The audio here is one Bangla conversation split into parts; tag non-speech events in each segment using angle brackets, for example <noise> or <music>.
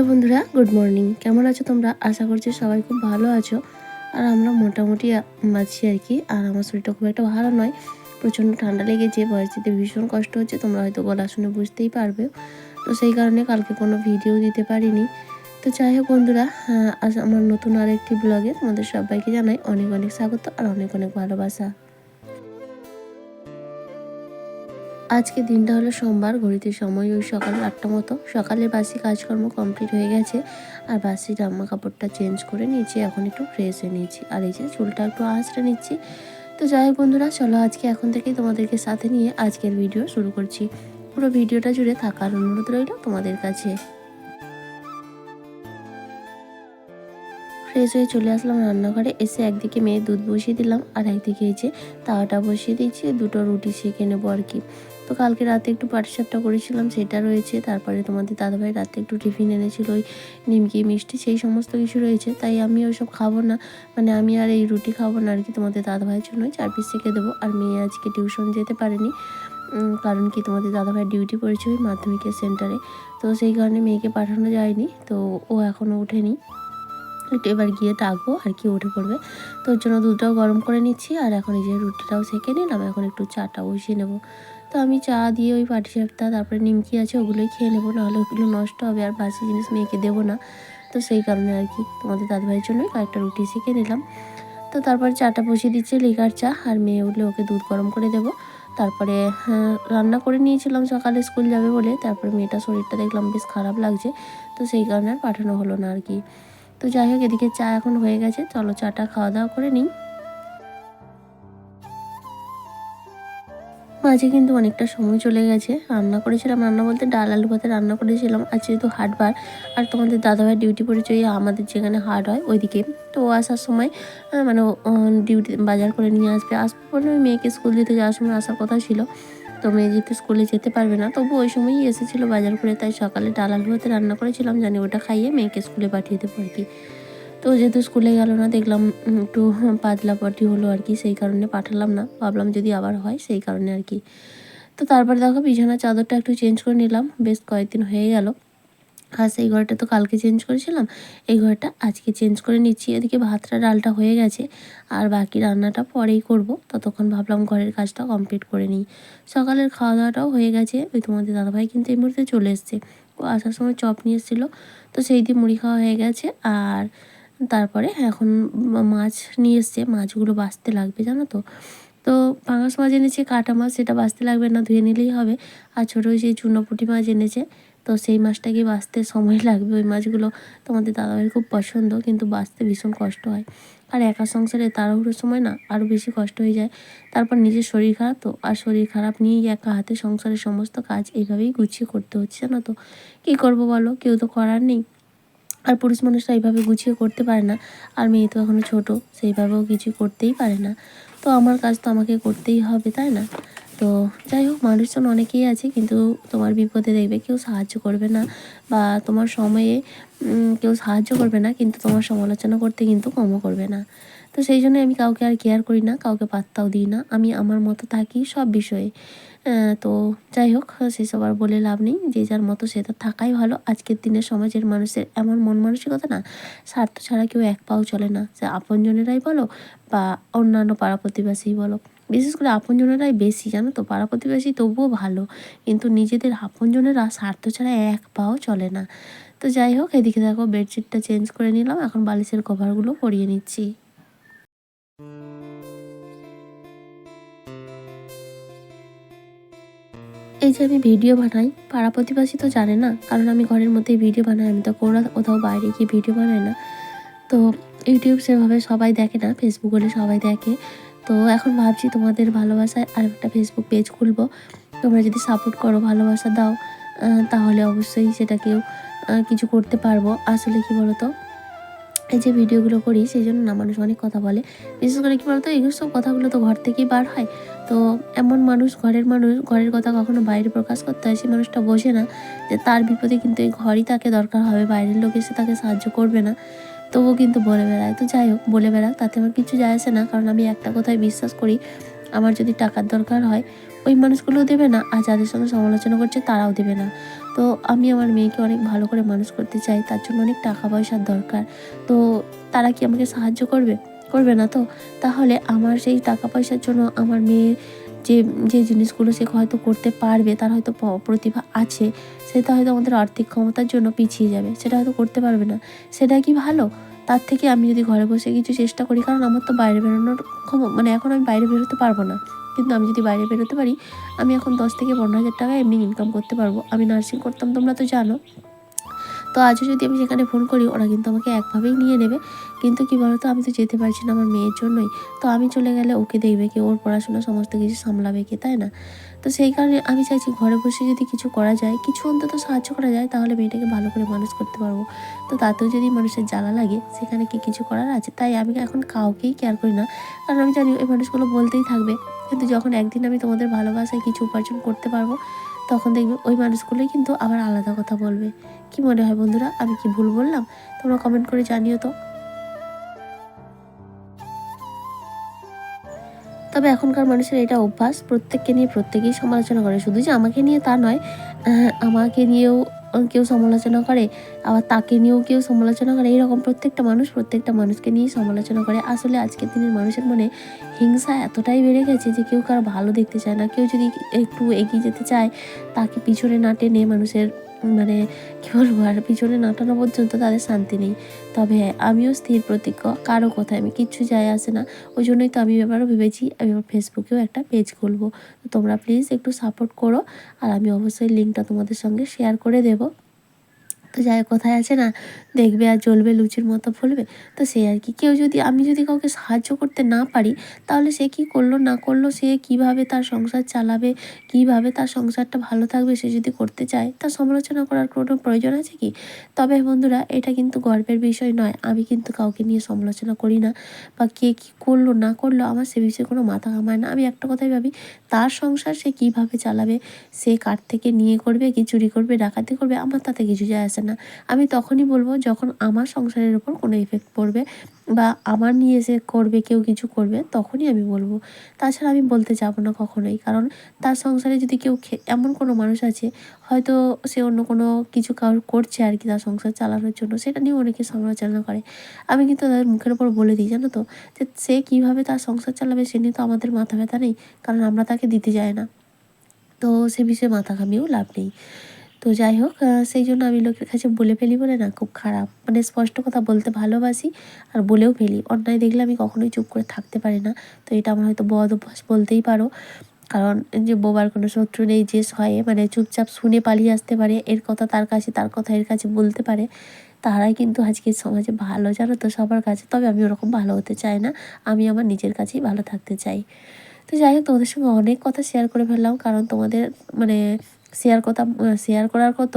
হ্যালো বন্ধুরা, গুড মর্নিং। কেমন আছো তোমরা? আশা করছি সবাই খুব ভালো আছো। আর আমরা মোটামুটি আছি আর কি। আর আমার শরীরটা খুব একটা ভালো নয়। প্রচণ্ড ঠান্ডা লেগেছে দিতে ভীষণ কষ্ট হচ্ছে, তোমরা হয়তো গলা শুনে বুঝতেই পারবে। তো সেই কারণে কালকে কোনো ভিডিও দিতে পারিনি। তো যাই হোক বন্ধুরা আজ আমার নতুন আরেকটি ব্লগে তোমাদের সবাইকে জানাই অনেক অনেক স্বাগত আর অনেক অনেক ভালোবাসা। আজকে দিনটা হলো সোমবার, ঘড়িতে সময় ওই সকাল আটটা মতো। সকালে বাসি কাজকর্ম কমপ্লিট হয়ে গেছে, আর বাসি জামা কাপড়টা চেঞ্জ করে নিয়েছি, এখন একটু ফ্রেশ হয়ে নিয়েছি। আর এই যে চুলটা একটু আঁচড়ে নিচ্ছি। তো যাই হোক বন্ধুরা, চলো আজকে এখন থেকেই তোমাদেরকে সাথে নিয়ে আজকের ভিডিও শুরু করছি। পুরো ভিডিওটা জুড়ে থাকার অনুরোধ রইল তোমাদের কাছে। ফ্রেশ হয়ে চলে আসলাম রান্নাঘরে, এসে একদিকে মেয়ে দুধ বসিয়ে দিলাম, আর একদিকে এই যে তাওয়াটা বসিয়ে দিয়েছি, দুটো রুটি সেঁকে নেব আর কি। তো কালকে রাতে একটু পাটিসাপটা করেছিলাম, সেটা রয়েছে। তারপরে তোমাদের দাদাভাই রাতে একটু টিফিন এনেছিল, ওই নিমকি, মিষ্টি, সেই সমস্ত কিছু রয়েছে। তাই আমি ওইসব খাব না। মানে আমি আর এই রুটি খাব না আর কি তোমাদের দাদাভাইয়ের জন্য। চার পিস সেঁকে দেবো। আর মেয়ে আজকে টিউশন যেতে পারেনি। কারণ কি তোমাদের দাদাভাই ডিউটি পড়েছে ওই মাধ্যমিকের সেন্টারে। তো সেই কারণে মেয়েকে পাঠানো যায়নি। তো ও এখনও ওঠেনি। একটু এবার গিয়ে ডাকবো, আর কি উঠে পড়বে। তো ওর জন্য দুধটাও গরম করে নিচ্ছি। আর এখন এই যে রুটিটাও সেঁকে নিলাম। এখন একটু চাটা বসিয়ে নেব। তো আমি চা দিয়ে ওই পাটিসাপটা তারপরে নিমকি আছে ওগুলোই খেয়ে নেব নাহলে ওগুলো নষ্ট হবে আর বাসি জিনিস মেয়েকে দেবো না। তো সেই কারণে আর কি তোমাদের দাদাভাইয়ের জন্যই কয়েকটা রুটি শিখে নিলাম। তো তারপরে চাটা বসিয়ে দিচ্ছে লিকার চা আর মেয়ে উঠলে ওকে দুধ গরম করে দেবো। তারপরে হ্যাঁ, রান্না করে নিয়েছিলাম সকালে স্কুল যাবে বলে তারপরে মেয়েটা শরীরটা দেখলাম বেশ খারাপ লাগছে তো সেই কারণে আর পাঠানো হলো না আর কি। তো যাই হোক এদিকে চা এখন হয়ে গেছে চলো চাটা খাওয়া দাওয়া করে নিই। মাঝে কিন্তু অনেকটা সময় চলে গেছে। রান্না করেছিলাম, রান্না বলতে ডাল, আলু ভাতে রান্না করেছিলাম। আর যেহেতু হাটবার আর তোমাদের দাদাভাই ডিউটি পড়েছে আমাদের যেখানে হাট হয় ওইদিকে। তো আসার সময় মানে ডিউটি বাজার করে নিয়ে আসবে। আসবে বলে ওই মেয়েকে স্কুল দিতে যাওয়ার সময় আসার কথা ছিল। তো মেয়ে যেহেতু স্কুলে যেতে পারবে না, তবু ওই সময়ই এসেছিল বাজার করে। তাই সকালে ডাল, আলু ভাতে রান্না করেছিলাম। জানি ওটা খাইয়ে মেয়েকে স্কুলে পাঠিয়ে দেবো আর কি। তো যেহেতু স্কুলে গেল না, দেখলাম একটু পাতলা পাটি হলো আর কি, সেই কারণে পাঠালাম না। ভাবলাম যদি আবার হয়, সেই কারণে আর কি। তো তারপর দেখো বিছানার চাদরটা একটু চেঞ্জ করে নিলাম, বেশ কয়েকদিন হয়ে গেল। আর সেই ঘরটা তো কালকে চেঞ্জ করেছিলাম, এই ঘরটা আজকে চেঞ্জ করে নিচ্ছি। এদিকে ভাতটা, ডালটা হয়ে গেছে, আর বাকি রান্নাটা পরেই করব। ততক্ষণ ভাবলাম ঘরের কাজটা কমপ্লিট করে নিই। সকালের খাওয়া দাওয়াটাও হয়ে গেছে, ওই তোমাদের দাদাভাই কিন্তু এই মুহূর্তে চলে এসছে। ও আসার সময় চপ নিয়ে এসেছিল, তো সেই দিয়ে মুড়ি খাওয়া হয়ে গেছে। আর তারপরে এখন মাছ নিয়ে এসছে, মাছগুলো বাঁচতে লাগবে, জানো তো। তো পাঙাশ মাছ এনেছে, কাটা মাছ, সেটা বাঁচতে লাগবে না, ধুয়ে নিলেই হবে। আর ছোটো সেই চুনোপুটি মাছ এনেছে, তো সেই মাছটাকে বাঁচতে সময় <laughs> লাগবে ওই মাছগুলো। তোমাদের দাদাভাইয়ের খুব পছন্দ, কিন্তু বাঁচতে ভীষণ কষ্ট হয়। আর একা সংসারে তাড়াহুড়োর সময় না, আরও বেশি কষ্ট হয়ে যায়। তারপর নিজের শরীর খারাপ তো, আর শরীর খারাপ নিয়েই একা হাতে সংসারের সমস্ত কাজ এইভাবেই গুছিয়ে করতে হচ্ছে, জানো তো। কী করব বলো? কেউ তো করার নেই। আর পুরুষ মানুষরা এইভাবে গুছিয়ে করতে পারে না, আর মেয়ে তো এখনও ছোটো, সেইভাবেও কিছু করতেই পারে না। তো আমার কাজ তো আমাকে করতেই হবে, তাই না? তো যাই হোক, মানুষজন অনেকেই আছে, কিন্তু তোমার বিপদে দেখবে কেউ সাহায্য করবে না বা তোমার সময়ে কেউ সাহায্য করবে না, কিন্তু তোমার সমালোচনা করতে কিন্তু কমও করবে না। তো সেই জন্য আমি কাউকে আর কেয়ার করি না, কাউকে পাত্তাও দিই না। আমি আমার মতো থাকি সব বিষয়ে। তো যাই হোক সেসব আর বলে লাভ নেই। যে যার মতো সে তার থাকাই ভালো। আজকের দিনে সমাজের মানুষের এমন মন মানসিকতা না, স্বার্থ ছাড়া কেউ এক পাও চলে না। সে আপনজনেরাই বলো বা অন্যান্য পাড়া প্রতিবেশী বলো। বিশেষ করে আপনজনেরাই বেশি, জানো তো? পাড়া প্রতিবেশী তবুও ভালো। কিন্তু নিজেদের আপনজনেরা স্বার্থ ছাড়া এক পাও চলে না। তো যাই হোক, এদিকে দেখো, বেডশিটটা চেঞ্জ করে নিলাম। এখন বালিশের কভারগুলো পরিয়ে নিচ্ছি। এই যে আমি ভিডিও বানাই, পাড়া প্রতিবেশী তো জানে না, কারণ আমি ঘরের মধ্যেই ভিডিও বানাই, আমি তো কোনো কোথাও বাইরে গিয়ে ভিডিও বানাই না। তো ইউটিউব সেভাবে সবাই দেখে না ফেসবুক হলে সবাই দেখে। তো এখন ভাবছি তোমাদের ভালোবাসায় আর একটা ফেসবুক পেজ খুলবো। তোমরা যদি সাপোর্ট করো, ভালোবাসা দাও তাহলে অবশ্যই সেটাকেও কিছু করতে পারব। আসলে কি বলো তো এই যে ভিডিওগুলো করি, সেই জন্য না মানুষ অনেক কথা বলে। বিশেষ করে কি বলতো এইগুলো সব কথাগুলো তো ঘর থেকেই বার হয়। তো এমন মানুষ, ঘরের মানুষ, ঘরের কথা কখনো বাইরে প্রকাশ করতে হয়, সেই মানুষটা বোঝে না যে তার বিপদে কিন্তু এই ঘরই তাকে দরকার হবে, বাইরের লোক এসে তাকে সাহায্য করবে না। তবুও কিন্তু বলে বেড়ায়। তো যাই হোক, বলে বেড়াক, তাতে আমার কিছু যায় আসে না, কারণ আমি একটা কথায় বিশ্বাস করি, আমার যদি টাকার দরকার হয়, ওই মানুষগুলোও দেবে না, আর যাদের সঙ্গে সমালোচনা করছে তারাও দেবে না। তো আমি আমার মেয়েকে অনেক ভালো করে মানুষ করতে চাই, তার জন্য অনেক টাকা পয়সার দরকার। তো তারা কি আমাকে সাহায্য করবে? করবে না তো? তাহলে আমার সেই টাকা পয়সার জন্য আমার মেয়ের যে যে জিনিসগুলো সে হয়তো করতে পারবে, তার হয়তো প্রতিভা আছে, সেটা হয়তো আমাদের আর্থিক ক্ষমতার জন্য পিছিয়ে যাবে, সেটা হয়তো করতে পারবে না। সেটা কি ভালো? তার থেকে আমি যদি ঘরে বসে কিছু চেষ্টা করি, কারণ আমার তো বাইরে বেরোনোর ক্ষম মানে এখন আমি বাইরে বেরোতে পারব না। কিন্তু আমি যদি বাইরে বেরোতে পারি, আমি এখন দশ থেকে পনেরো হাজার টাকা এমনি ইনকাম করতে পারব। আমি নার্সিং করতাম, তোমরা তো জানো। তো আজও যদি আমি সেখানে ফোন করি, ওরা কিন্তু আমাকে একভাবেই নিয়ে নেবে। কিন্তু কি বলতো, আমি তো যেতে পারছি না আমার মেয়ের জন্যই। তো আমি চলে গেলে ওকে দেখবে কি, ওর পড়াশোনা সমস্ত কিছু সামলাবে কি, তাই না? তো সেই কারণে আমি চাইছি ঘরে বসে যদি কিছু করা যায়, কিছু অন্তত সাহায্য করা যায়, তাহলে মেয়েটাকে ভালো করে মানুষ করতে পারব। তো তাতেও যদি মানুষের জ্বালা লাগে, সেখানে কি কিছু করার আছে? তাই আমি এখন কাউকেই কেয়ার করি না। কারণ আমি জানি ওই মানুষগুলো বলতেই থাকবে। কিন্তু যখন একদিন আমি তোমাদের ভালোবাসায় কিছু উপার্জন করতে পারব, তখন দেখবে ওই মানুষগুলোই কিন্তু আবার আলাদা কথা বলবে। কি মনে হয় বন্ধুরা? আমি কি ভুল বললাম? তোমরা কমেন্ট করে জানিও তো। তবে এখনকার মানুষের এটা অভ্যাস, প্রত্যেককে নিয়ে প্রত্যেকেই সমালোচনা করে। শুধু যে আমাকে নিয়ে তা নয় আমাকে নিয়েও কেউ সমালোচনা করে, আবার তাকে নিয়েও কেউ সমালোচনা করে। এইরকম প্রত্যেকটা মানুষ প্রত্যেকটা মানুষকে নিয়েই সমালোচনা করে। আসলে আজকের দিনের মানুষের মনে হিংসা এতটাই বেড়ে গেছে যে কেউ কারও ভালো দেখতে চায় না। কেউ যদি একটু এগিয়ে যেতে চায়, তাকে পিছনে না টেনে মানুষের মানে কী বলব আর পিছনে নাটানো পর্যন্ত তাদের শান্তি নেই। তবে আমিও স্থির প্রতিজ্ঞ কারও কথায় আমি কিচ্ছু যায় আসে না। ওই জন্যই তো আমি ব্যাপারও ভেবেছি, আমি আমার ফেসবুকেও একটা পেজ খুলবো। তো তোমরা প্লিজ একটু সাপোর্ট করো, আর আমি অবশ্যই লিঙ্কটা তোমাদের সঙ্গে শেয়ার করে দেবো। তো যাই কথায় আছে না, দেখবে আর জ্বলবে, লুচির মতো ফুলবে। তো সে আর কি। কেউ যদি, আমি যদি কাউকে সাহায্য করতে না পারি, তাহলে সে কি করল, না করল, সে কীভাবে তার সংসার চালাবে, কীভাবে তার সংসারটা ভালো থাকবে, সে যদি করতে চায়, তার সমালোচনা করার কোনো প্রয়োজন আছে কি? তবে বন্ধুরা, এটা কিন্তু গর্বের বিষয় নয়। আমি কিন্তু কাউকে নিয়ে সমালোচনা করি না, বা কে কী করল, না করল, আমার সে বিষয়ে কোনো মাথা ঘামায় না। আমি একটা কথাই ভাবি, তার সংসার সে কীভাবে চালাবে? সে কার থেকে নিয়ে করবে, কি চুরি করবে, ডাকাতি করবে? আমার তাতে কিছু যায় আসে না। আমি তখনই বলব, যখন আমার সংসারের ওপর কোনো ইফেক্ট পড়বে বা আমার নিয়ে এসে করবে, কেউ কিছু করবে, তখনই আমি বলব। তাছাড়া আমি বলতে যাব না কখনোই, কারণ তার সংসারে যদি কেউ এমন কোনো মানুষ আছে, হয়তো সে অন্য কোনো কিছু কারোর করছে আর কি তার সংসার চালানোর জন্য, সেটা নিয়ে অনেকে সমালোচনা করে। আমি কিন্তু তাদের মুখের ওপর বলে দিই, জানো তো, যে সে কীভাবে তার সংসার চালাবে সে নিয়ে তো আমাদের মাথা ব্যথা নেই, কারণ আমরা তাকে দিতে যাই না। তো সে বিষয়ে মাথা ঘামিয়েও লাভ নেই। তো যাই হোক সেই জন্য আমি লোকের কাছে বলে ফেলি বলে না, খুব খারাপ। মানে স্পষ্ট কথা বলতে ভালোবাসি আর বলেও ফেলি। অন্যায় দেখলে আমি কখনোই চুপ করে থাকতে পারি না। তো এটা আমার হয়তো বদ অভ্যাস বলতেই পারো। কারণ যে বোবার কোনো শত্রু নেই, যে সয়ে মানে চুপচাপ শুনে পালিয়ে আসতে পারে, এর কথা তার কাছে, তার কথা এর কাছে বলতে পারে। তারাই কিন্তু আজকের সমাজে ভালো, জানো তো? সবার কাছে। তবে আমি ওরকম ভালো হতে চাই না। আমি আমার নিজের কাছেই ভালো থাকতে চাই। তো যাই হোক, তোমাদের সঙ্গে অনেক কথা শেয়ার করে ফেললাম। কারণ তোমাদের মানে শেয়ার কথা শেয়ার করার কত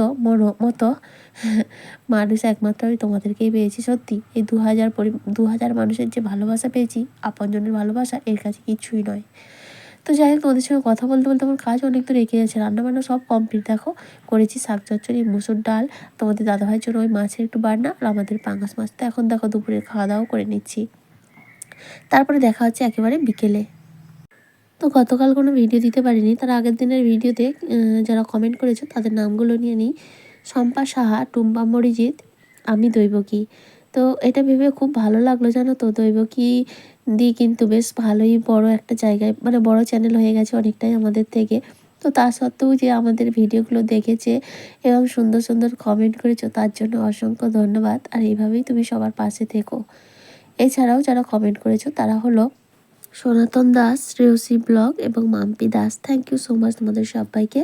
মতো <laughs> মানুষ একমাত্র আমি তোমাদেরকেই পেয়েছি, সত্যি। এই দু হাজার পরি দু হাজার মানুষের যে ভালোবাসা পেয়েছি, আপনজনের ভালোবাসা, এর কাছে কিছুই নয়। তো যাই হোক, তোমাদের সঙ্গে কথা বলতে বলতে আমার কাজ অনেক দূর এগিয়ে গেছে রান্নাবান্না সব কমপ্লিট দেখো। করেছি শাক চচ্চড়ি, মুসুর ডাল। তোমাদের দাদাভাইয়ের জন্য ওই মাছের একটু বান্না আর আমাদের পাঙ্গাস মাছ। তো এখন দেখো দুপুরে খাওয়া দাওয়া করে নিচ্ছি। তারপরে দেখা হচ্ছে একেবারে বিকেলে। তো গতকাল কোনো ভিডিও দিতে পারিনি। তার আগের দিনের ভিডিওতে যারা কমেন্ট করেছ, তাদের নামগুলো নিয়ে নিই। শম্পা সাহা, টুম্পা মরিজিৎ, আমি দৈবকী তো এটা ভেবে খুব ভালো লাগল জানো তো দৈবকী দি কিন্তু বেশ ভালোই বড় একটা জায়গায় মানে বড় চ্যানেল হয়ে গেছে অনেকটাই আমাদের থেকে। তো তা সত্ত্বেও যে আমাদের ভিডিওগুলো দেখেছে এবং সুন্দর সুন্দর কমেন্ট করেছ, তার জন্য অসংখ্য ধন্যবাদ। আর এইভাবেই তুমি সবার পাশে থেকো। এছাড়াও যারা কমেন্ট করেছ, তারা হলো সনাতন দাস, শ্রেয়সী ব্লগ এবং Mampi Das. Thank you so much তোমাদের সবাইকে।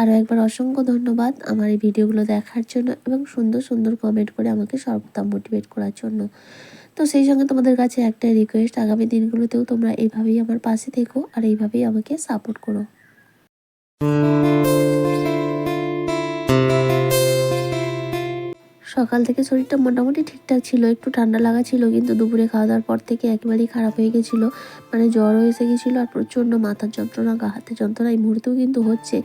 আরও একবার অসংখ্য ধন্যবাদ আমার এই ভিডিওগুলো দেখার জন্য এবং সুন্দর সুন্দর কমেন্ট করে আমাকে সর্বদা মোটিভেট করার জন্য। তো সেই সঙ্গে তোমাদের কাছে একটাই রিকোয়েস্ট আগামী দিনগুলোতেও তোমরা এইভাবেই আমার পাশে থেকো আর এইভাবেই আমাকে সাপোর্ট করো। সকাল থেকে শরীরটা মোটামুটি ঠিকঠাক ছিল, একটু ঠান্ডা লাগা ছিল, কিন্তু দুপুরে খাওয়া দাওয়ার পর থেকে একেবারেই খারাপ হয়ে গেছিল। মানে জ্বরও এসে গেছিল আর প্রচণ্ড মাথার যন্ত্রণা, গা হাতে যন্ত্রণা, এই মুহূর্তেও কিন্তু হচ্ছে।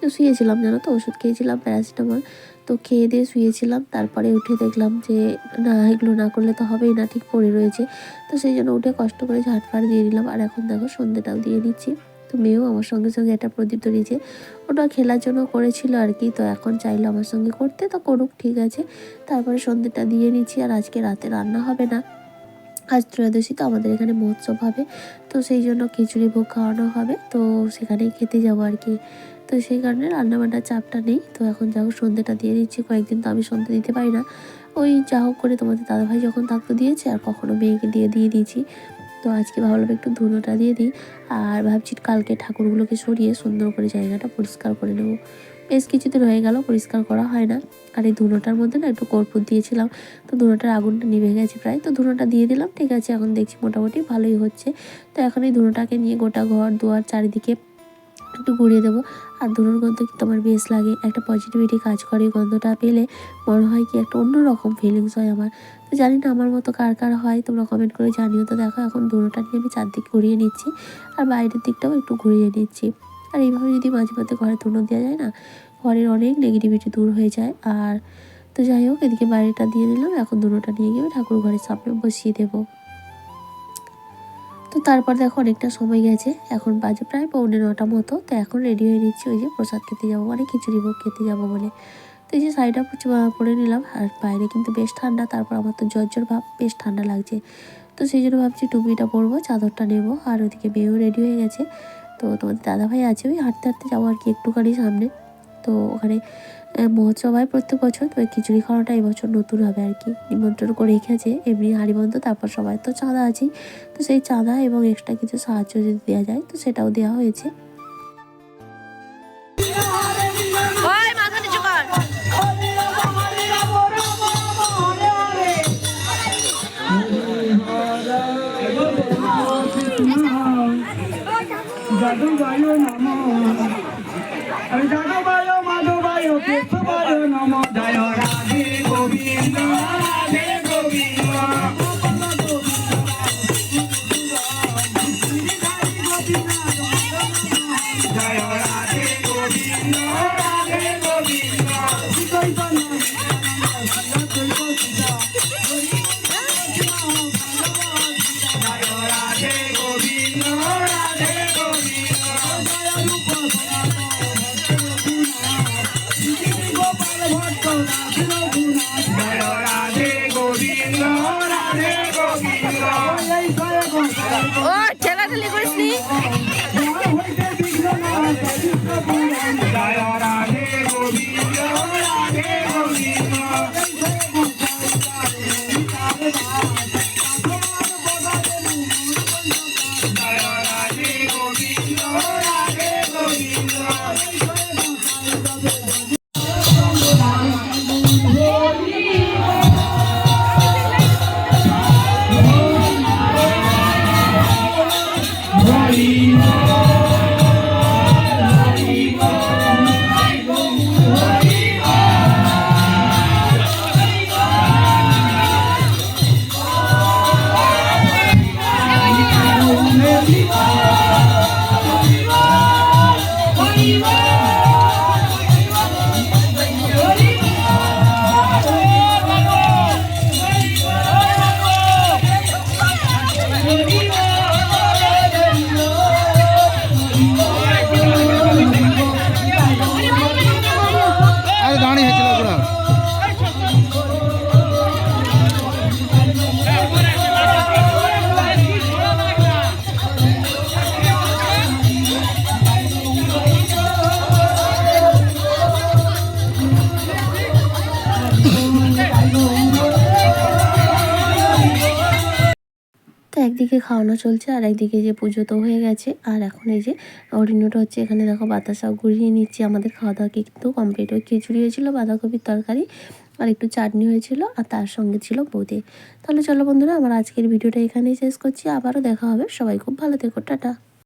তো শুয়েছিলাম জানো তো, ওষুধ খেয়েছিলাম, প্যারাসিটামল। তো খেয়ে দিয়ে শুয়েছিলাম, তারপরে উঠে দেখলাম যে, না, এগুলো না করলে তো হবেই না, ঠিক পড়ে রয়েছে। তো সেই জন্য উঠে কষ্ট করে ঝাঁট ফাট দিয়ে দিলাম আর এখন দেখো সন্ধ্যেটাও দিয়ে দিচ্ছি তো মেয়েও আমার সঙ্গে সঙ্গে একটা প্রদীপ ধরিয়েছে। ওটা খেলার জন্য করেছিল আর কি, তো এখন চাইলো আমার সঙ্গে করতে, তো করুক, ঠিক আছে। তারপরে সন্ধ্যেটা দিয়ে নিচ্ছি আর আজকে রাতে রান্না হবে না। আজ ত্রয়োদশী, তো আমাদের এখানে মহোৎসব হবে, তো সেই জন্য খিচুড়ি ভোগ খাওয়ানো হবে, তো সেখানেই খেতে যাব আর কি। তো সেই কারণে রান্নাবান্নার চাপটা নেই, তো এখন যা হোক সন্ধ্যেটা দিয়ে দিচ্ছি, কয়েকদিন তো আমি সন্ধ্যে দিতে পারি না। ওই যা হোক করে তোমাদের দাদাভাই যখন থাকতো দিয়েছে, আর কখনো মেয়েকে দিয়ে দিয়ে দিয়েছি। তো আজকে ভাবলাম একটু ধুনোটা দিয়ে দিই আর ভাবছি কালকে ঠাকুরগুলোকে সরিয়ে সুন্দর করে জায়গাটা পরিষ্কার করে নেব। বেশ কিছুদিন হয়ে গেল, পরিষ্কার করা হয় না। আর এই ধুনোটার মধ্যে না একটু কর্পূর দিয়েছিলাম। তো ধুনোটার আগুনটা নিভে গেছে প্রায়। তো ধুনোটা দিয়ে দিলাম, ঠিক আছে, এখন দেখছি মোটামুটি ভালোই হচ্ছে। তো এখন এই ধুনোটাকে নিয়ে গোটা ঘর, দুয়ার চারিদিকে একটু একটু ঘুরিয়ে দেবো। আর ধুনোর গন্ধ কিন্তু আমার বেশ লাগে, একটা পজিটিভিটি কাজ করে গন্ধটা পেলে মনে হয় কি একটা অন্যরকম ফিলিংস হয় আমার। তো জানি না আমার মতো কার কার হয়, তোমরা কমেন্ট করে জানিও। তো দেখো এখন ধুনোটা নিয়ে আমি চারদিক ঘুরিয়ে নিচ্ছি, আর বাইরের দিকটাও একটু ঘুরিয়ে নিচ্ছি। আর এইভাবে যদি মাঝে মাঝে ঘরে ধুনো দেওয়া যায় না, ঘরের অনেক নেগেটিভিটি দূর হয়ে যায়। আর তো যাই হোক, এদিকে বাইরেটা দিয়ে দিলাম, এখন ধুনোটা নিয়ে গিয়ে ঠাকুর ঘরের সামনে বসিয়ে দেবো। তো তারপর দেখো অনেকটা সময় গেছে। এখন বাজে প্রায় পৌনে নটা মতো। তো এখন রেডি হয়ে নিচ্ছি ওই যে প্রসাদ খেতে যাব মানে খিচুড়ি ভোগ খেতে যাব বলে। তো এই যে শাড়িটা পরে নিলাম। আর বাইরে কিন্তু বেশ ঠান্ডা, তারপর আমার তো জ্বর জ্বর ভাব বেশ ঠান্ডা লাগছে। তো সেই জন্য ভাবছি টুপিটা পরবো, চাদরটা নেব। আর ওদিকে মেয়েও রেডি হয়ে গেছে। তো তোমাদের দাদাভাই আছে, ওই হাঁটতে হাঁটতে যাব আর কি একটুখানি সামনে। তো ওখানে মহোৎসব হয় প্রত্যেক বছর তো খিচুড়ি খাওয়াটা এবছর নতুন হবে আর কি। নিমন্ত্রণ করে রেখেছে এমনি হাড়িবন্ধ তারপর সবাই তো চাঁদা আছেই তো সেই চাঁদা এবং এক্সট্রা কিছু সাহায্য যদি দেওয়া যায় তো সেটাও দেওয়া হয়েছে। জাদু বায়ু கூட்டி சுமார் ও ঠেলাঠেলি করিস একদিকে খাওয়ানো চলছে, আর একদিকে যে পুজো তো হয়ে গেছে। আর এখন এই যে অরিন্যটা হচ্ছে, এখানে দেখো বাতাসা ঘুরিয়ে নিচ্ছি। আমাদের খাওয়া দাওয়া কিন্তু কমপ্লিট ওই খিচুড়ি হয়েছিলো, বাঁধাকপির তরকারি, আর একটু চাটনি হয়েছিল, আর তার সঙ্গে ছিল বোঁদে। তাহলে চলো বন্ধুরা, আমার আজকের ভিডিওটা এখানেই শেষ করছি। আবারও দেখা হবে। সবাই খুব ভালো থেকো। টাটা।